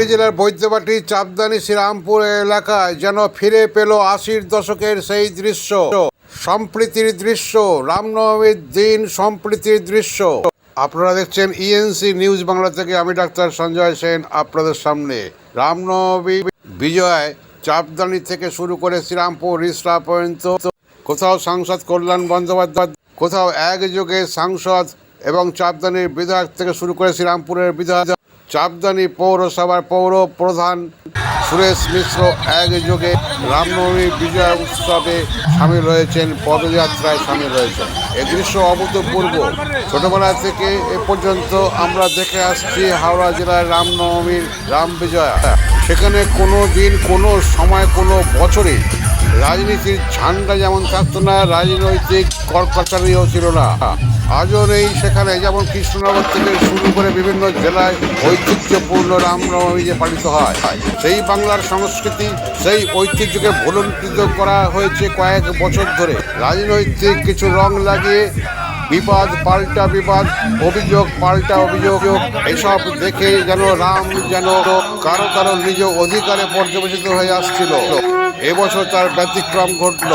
হুগলি জেলার বৈদ্যবাটি চাপদানি শ্রীরামপুর এলাকায় যেন ফিরে পেল আশির দশকের সেই দৃশ্য। সম্প্রীতির দৃশ্য, রামনবমীর দিন সম্প্রীতির দৃশ্য। আপনারা দেখছেন ইএনসি নিউজ বাংলা থেকে, আমি ডাক্তার সঞ্জয় সেন আপনাদের সামনে। রামনবমী বিজয় চাপদানি থেকে শুরু করে শ্রীরামপুর রিসরা পর্যন্ত। কোথাও সাংসদ কল্যাণ বন্দ্যোপাধ্যায়, কোথাও একযোগে সাংসদ এবং চাপদানির বিধায়ক থেকে শুরু করে শ্রীরামপুরের বিধায়ক চাপদানি পৌরসভার পৌর প্রধান সুরেশ মিশ্র একযোগে রামনবমী বিজয় উৎসবে সামিল হয়েছেন, পদযাত্রায় সামিল হয়েছেন। এ দৃশ্য অভূতপূর্ব। ছোটবেলা থেকে এ পর্যন্ত আমরা দেখে আসছি হাওড়া জেলার রামনবমীর রাম বিজয়া। সেখানে কোনো দিন, কোনো সময়, কোনো বছরে রাজনীতির ঝান্ডা যেমন থাকতো না, রাজনৈতিক কর্কচারীও ছিল না। আজও নেই সেখানে, যেমন কৃষ্ণনগর থেকে শুরু করে বিভিন্ন জেলায় ঐতিহ্যপূর্ণ রামনবমী যে পালিত হয়। সেই বাংলার সংস্কৃতি, সেই ঐতিহ্যকে ভুলুণ্ঠিত করা হয়েছে কয়েক বছর ধরে। রাজনৈতিক কিছু রং লাগিয়ে বিবাদ পাল্টা বিবাদ, অভিযোগ পাল্টা অভিযোগ, এসব দেখে যেন রাম যেন কারও কারও নিজ অধিকারে পর্যবেসিত হয়ে আসছিল। এবছর তার ব্যতিক্রম ঘটল।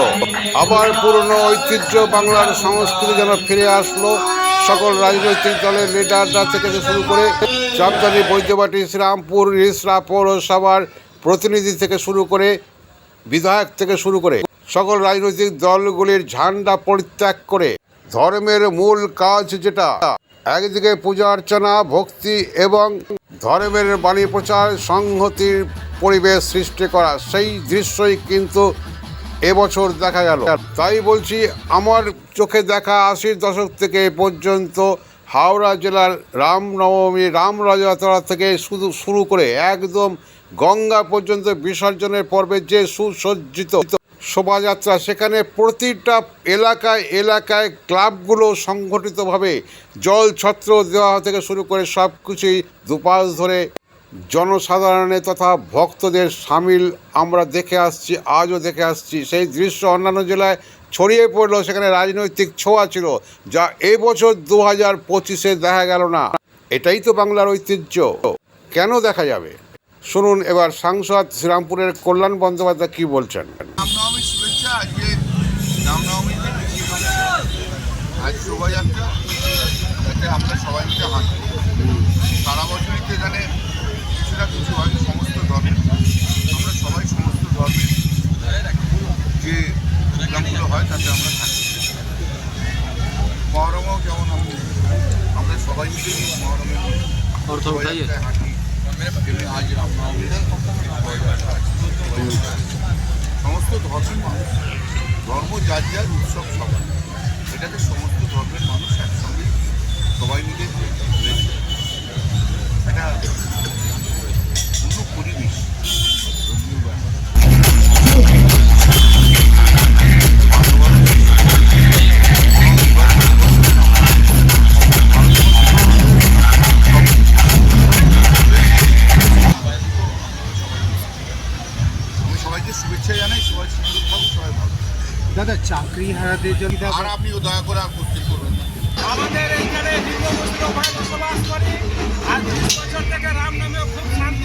আবার পুরনো ঐতিহ্য বাংলার সংস্কৃতি যেন ফিরে আসলো, সকল রাজনৈতিক দলের লিডাররা থেকে শুরু করে চাপদানি বৈদ্যবাটি শ্রীরামপুর, রিসরা পৌরসভার প্রতিনিধি থেকে শুরু করে বিধায়ক থেকে শুরু করে সকল রাজনৈতিক দলগুলির ঝান্ডা পরিত্যাগ করে ধর্মের মূল কাজ যেটা, একদিকে পূজা অর্চনা, ভক্তি এবং ধর্মের বাণী প্রচার সংহতির পরিবেশ সৃষ্টি করা, সেই দৃশ্যই কিন্তু এবছর দেখা গেল। তাই বলছি, আমার চোখে দেখা আশির দশক থেকে পর্যন্ত হাওড়া জেলার রামনবমী রাম রথযাত্রা থেকে শুধু শুরু করে একদম গঙ্গা পর্যন্ত বিসর্জনের পর্বে যে সুসজ্জিত শোভাযাত্রা, সেখানে প্রতিটা এলাকায় এলাকায় ক্লাবগুলো সংগঠিতভাবে জল ছত্র দেওয়া থেকে শুরু করে সব কিছুই দুপাশ ধরে জনসাধারণের তথা ভক্তদের সামিল আমরা দেখে আসছি, আজও দেখে আসছি। সেই দৃশ্য অন্যান্য জেলায় ছড়িয়ে পড়ল, সেখানে রাজনৈতিক ছোঁয়া ছিল, যা এবছর দু হাজার পঁচিশে দেখা গেল না। এটাই তো বাংলার ঐতিহ্য। কেন দেখা যাবে? শুনুন এবার সাংসদ শ্রীরামপুরের কল্যাণ বন্দ্যোপাধ্যায় কি বলছেন। আমরা সবাই মিলে হাঁটব সারা বছরই তো এখানে কিছু না কিছু হয় সমস্ত ধর্মের আমরা সবাই সমস্ত ধর্মের যে প্রোগ্রামগুলো হয় তাতে আমরা থাকি মহরমও যেমন আমি আমরা সবাই মিলে মহরমের শোভাযাত্রায় হাঁটি আজ সমস্ত ধর্মের মানুষ, ধর্ম যার যার উৎসব সবার। এটাতে সমস্ত ধর্মের মানুষ একসঙ্গে সবাই মিলে রয়েছে একটা দাদা চাকরি হারাদের জন্য আর আপনিও দয়া করে আর করতে করবেন না। আমাদের এইখানে দীর্ঘ ভাই বসবাস করি আর তিরিশ বছর থেকে রাম নামেও খুব শান্তিপ্রিয়ভাবে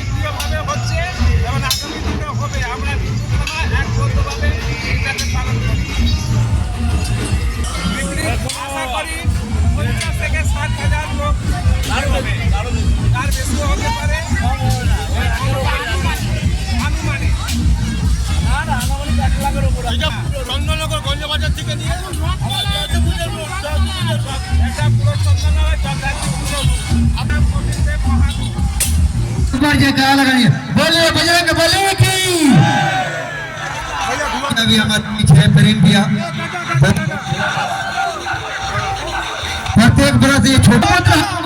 बोले बजरंग बोले की अभी हमारे पीछे प्रेम किया प्रत्येक बरस ये छोटा